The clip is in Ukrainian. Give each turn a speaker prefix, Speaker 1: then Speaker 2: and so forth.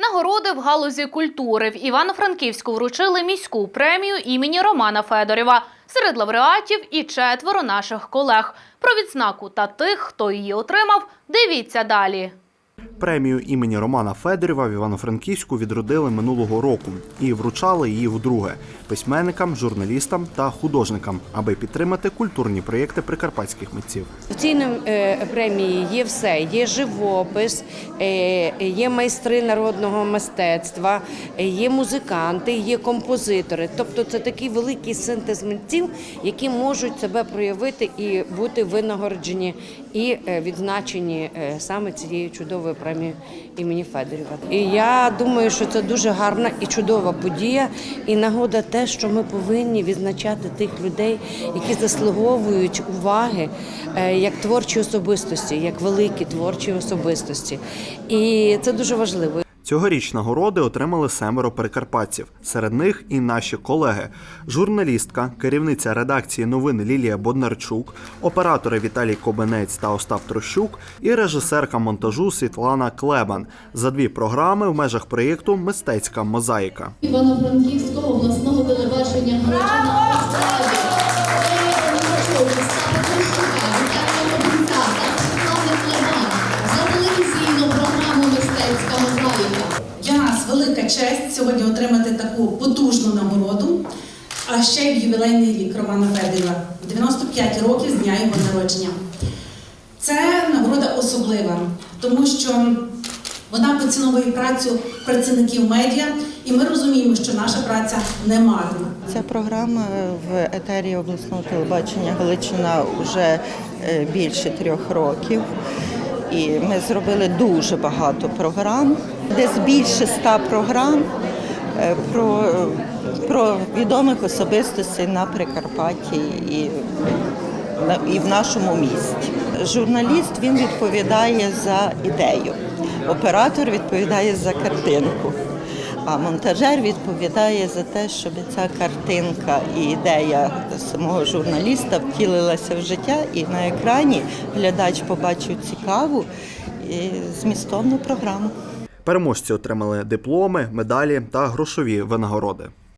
Speaker 1: Нагороди в галузі культури в Івано-Франківську вручили міську премію імені Романа Федорєва. Серед лауреатів і четверо наших колег. Про відзнаку та тих, хто її отримав, дивіться далі.
Speaker 2: Премію імені Романа Федорєва в Івано-Франківську відродили минулого року і вручали її вдруге письменникам, журналістам та художникам, аби підтримати культурні проєкти прикарпатських митців.
Speaker 3: В цій е, премії є все: є живопис, е, є майстри народного мистецтва, є музиканти, є композитори. Тобто це такий великий синтез митців, які можуть себе проявити і бути винагороджені і е, відзначені саме цією чудовою премією імені Федорєва. І я думаю, що це дуже гарна і чудова подія, і нагода те, що ми повинні відзначати тих людей, які заслуговують уваги е, як творчі особистості, як великі творчі особистості. І це дуже важливо.
Speaker 2: Цьогоріч нагороди отримали семеро прикарпатців. Серед них і наші колеги: журналістка, керівниця редакції новин Лілія Боднарчук, оператори Віталій Кобенець та Остап Трощук і режисерка монтажу Світлана Клебан за дві програми в межах проєкту Мистецька мозаїка.
Speaker 4: Івано-Франківського обласного телебачення Гречана
Speaker 5: честь сьогодні отримати таку потужну нагороду, а ще й в ювілейний рік Романа Федорєва, в 95 років з дня його народження. Це нагорода особлива, тому що вона поціновує працю працівників медіа, і ми розуміємо, що наша праця не марна.
Speaker 6: Ця програма в етері обласного телебачення Галичина вже е, більше трьох років. І ми зробили дуже багато програм, десь більше ста програм е, про, про відомих особистостей на Прикарпатті і, і в нашому місті. Журналіст він відповідає за ідею, оператор відповідає за картинку. А монтажер відповідає за те, щоб ця картинка і ідея самого журналіста втілилася в життя, і на екрані глядач побачив цікаву і змістовну програму.
Speaker 2: Переможці отримали дипломи, медалі та грошові винагороди.